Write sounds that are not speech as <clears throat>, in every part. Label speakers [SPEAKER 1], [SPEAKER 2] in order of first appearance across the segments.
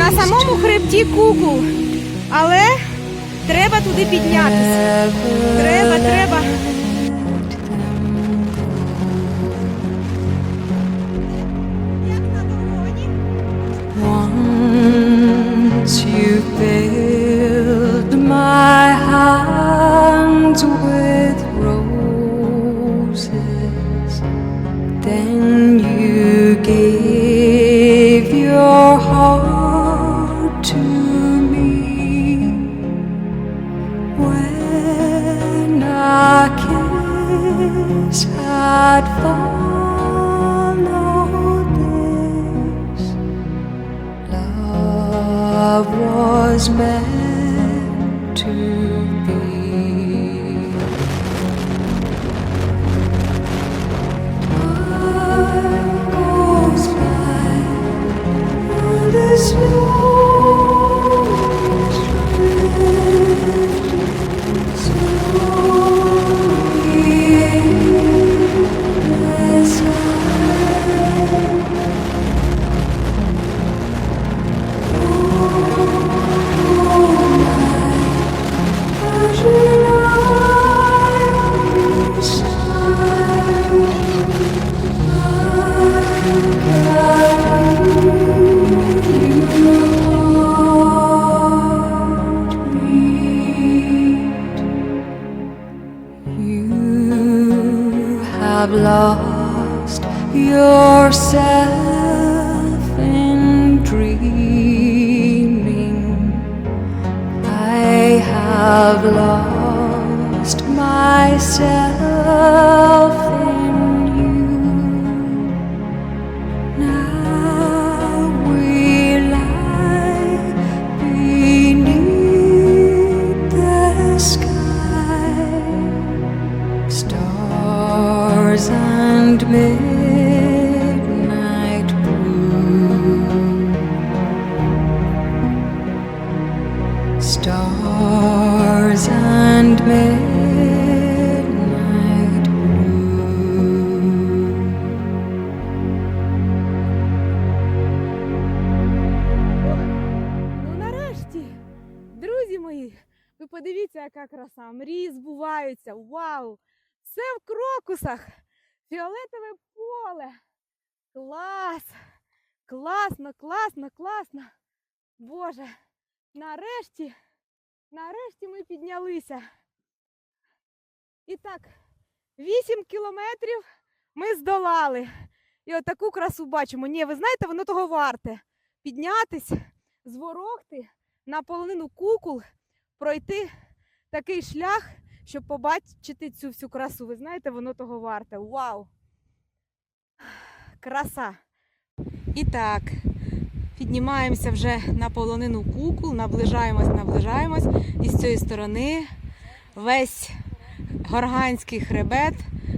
[SPEAKER 1] На самому хребті куку. Але треба туди піднятися. Треба, треба.
[SPEAKER 2] Had followed this, love was meant have lost yourself in dreaming. I have lost myself Stars and midnight.
[SPEAKER 1] Ну нарешті, друзі мої, ви подивіться, яка краса. Мрії збуваються. Вау! Все в крокусах. Фіолетове поле. Клас! Класно, класно, класно. Боже, нарешті, нарешті ми піднялися. І так, 8 кілометрів ми здолали. І отаку красу бачимо. Ні, ви знаєте, воно того варте. Піднятись зворогти на полонину кукол, пройти такий шлях, щоб побачити цю всю красу. Ви знаєте, воно того варте. Вау! Краса! І так, піднімаємося вже на полонину кукол, наближаємось, наближаємось. І з цієї сторони весь горганський хребет,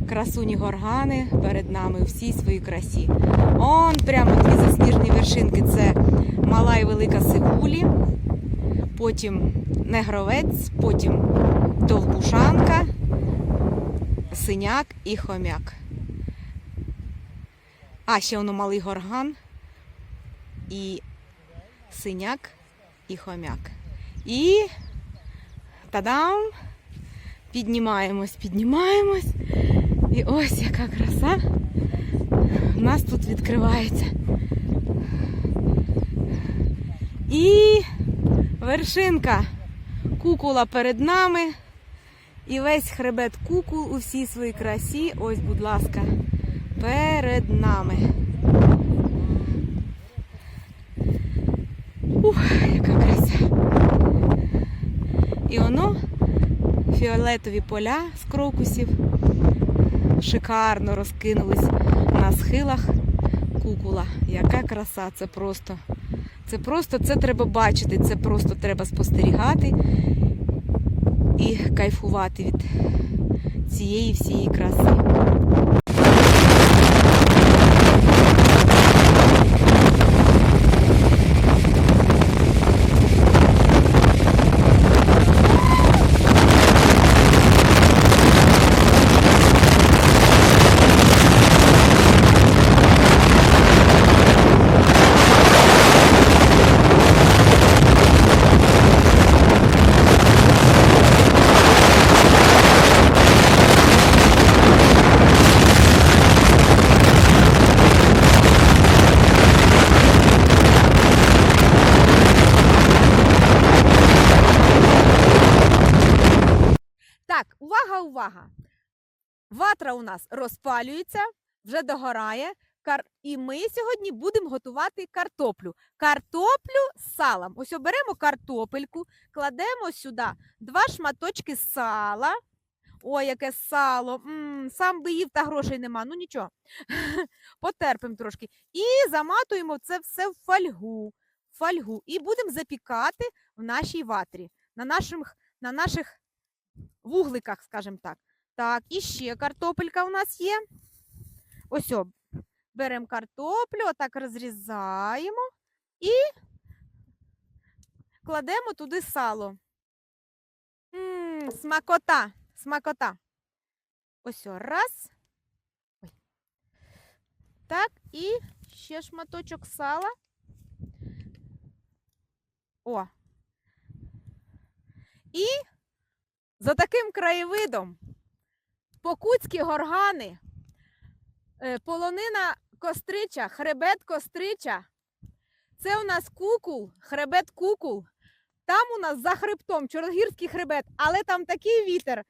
[SPEAKER 1] красуні горгани перед нами у всій своїй красі. Он прямо дві засніжені вершинки. Це мала і велика Сивулі, потім негровець, потім довбушанка, синяк і хомяк. А ще воно малий горган і синяк і хомяк. І тадам! Піднімаємось, піднімаємось. І ось яка краса у нас тут відкривається. І вершинка кукола перед нами. І весь хребет кукол у всій своїй красі. Ось, будь ласка, перед нами. Ух, яка краса. І воно фіолетові поля з крокусів шикарно розкинулись на схилах кукула. Яка краса, це просто. Це просто це треба бачити, це просто треба спостерігати і кайфувати від цієї всієї краси. Ватра у нас розпалюється, вже догорає. І ми сьогодні будемо готувати картоплю. Картоплю з салом. Ось оберемо картопельку, кладемо сюди два шматочки сала. Ой, яке сало. м сам би їв, та грошей нема. Ну нічого. <laughs> Потерпимо трошки. І заматуємо це все в фольгу. фольгу. І будемо запікати в нашій ватрі, на наших, на наших вугликах, скажімо так. Так, і ще картопелька у нас є. Ось беремо картоплю, отак розрізаємо і кладемо туди сало. М, смакота, смакота. Ось раз. Ой. Так, і ще шматочок сала. О. І за таким краєвидом покутські горгани, е, полонина кострича, хребет кострича. Це у нас кукул, хребет кукул. Там у нас за хребтом чорногірський хребет, але там такий вітер,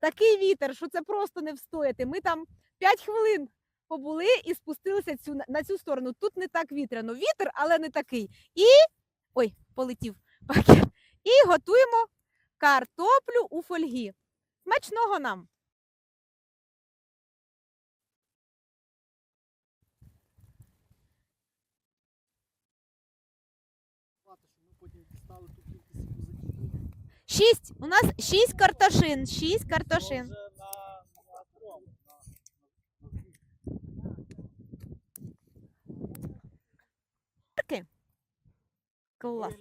[SPEAKER 1] такий вітер, що це просто не встояти. Ми там 5 хвилин побули і спустилися цю, на цю сторону. Тут не так вітряно. Вітер, але не такий. І ой, полетів пакет. І готуємо картоплю у фольгі. Смачного нам! Шість. У нас шість картошин. Шість картошин. Клас.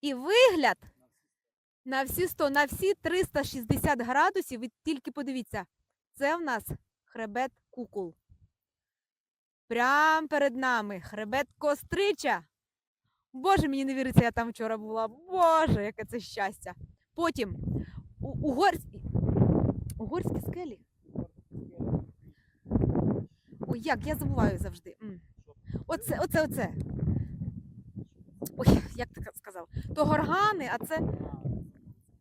[SPEAKER 1] І вигляд
[SPEAKER 3] на всі
[SPEAKER 1] на всі 100, на всі 360 градусів. Ви тільки подивіться, це в нас хребет кукул. Прям перед нами хребет кострича. Боже, мені не віриться, я там вчора була. Боже, яке це щастя. Потім угорські, угорські скелі. Ой, як я забуваю завжди. Оце, оце, оце. Ой, як ти сказав? То горгани, а це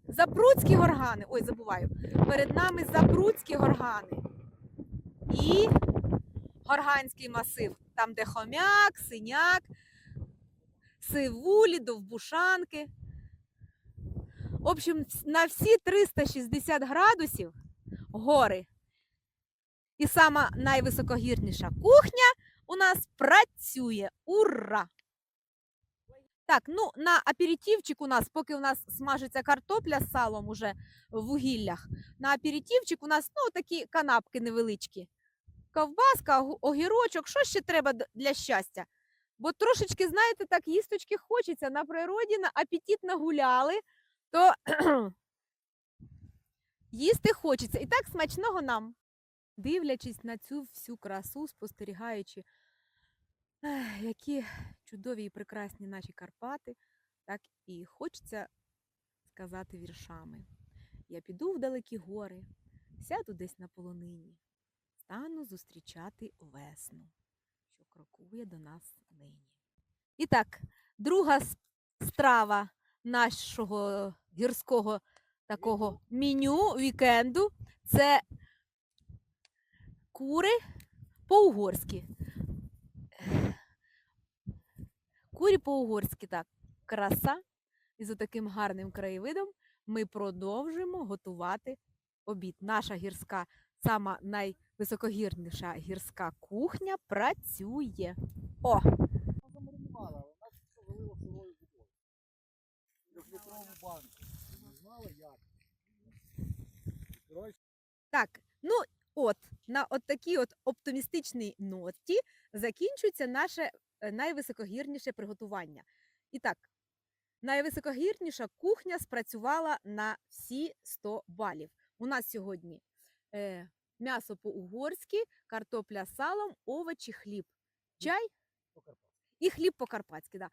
[SPEAKER 1] Запруцькі горгани. Ой, забуваю. Перед нами Запруцькі горгани. І горганський масив. Там, де хомяк, синяк, сивулі, довбушанки. В общем, на всі 360 градусів гори. І сама найвисокогірніша кухня у нас працює. Ура! Так, ну на аперитивчик у нас, поки у нас смажиться картопля з салом уже в вугіллях, на аперитивчик у нас ну, такі канапки невеличкі. Ковбаска, огірочок, що ще треба для щастя? Бо трошечки, знаєте, так їсточки хочеться. На природі на апетит нагуляли, то <clears throat> їсти хочеться. І так смачного нам. Дивлячись на цю всю красу, спостерігаючи, які чудові і прекрасні наші Карпати, так і хочеться сказати віршами. Я піду в далекі гори, сяду десь на полонині, стану зустрічати весну, крокує до нас нині. І так, друга страва нашого гірського такого меню вікенду це кури по-угорськи. Курі по-угорськи, так. Краса. І за таким гарним краєвидом ми продовжуємо готувати обід. Наша гірська, сама найвисокогірніша гірська кухня працює. О!
[SPEAKER 3] Замаринувала, вона залила сирою водою. Трьохлітрову банку. Не знала як.
[SPEAKER 1] Так, ну от, на от такій от оптимістичній ноті закінчується наше е, найвисокогірніше приготування. І так, найвисокогірніша кухня спрацювала на всі 100 балів. У нас сьогодні е, м'ясо по-угорськи, картопля з салом, овочі, хліб, чай і хліб по-карпатськи. Да.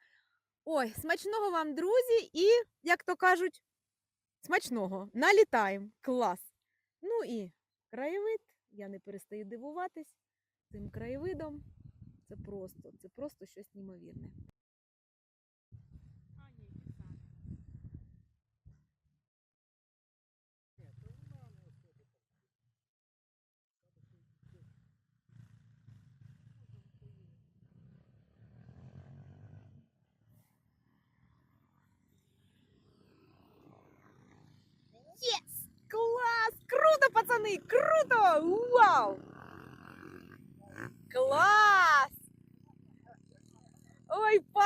[SPEAKER 1] Ой, смачного вам, друзі, і, як то кажуть, смачного. Налітаємо. Клас. Ну і краєвид, я не перестаю дивуватись цим краєвидом. Це просто, це просто щось неймовірне.
[SPEAKER 3] Єс! Клас! Круто,
[SPEAKER 1] пацаны! Круто! Вау! Класс! Ой, па!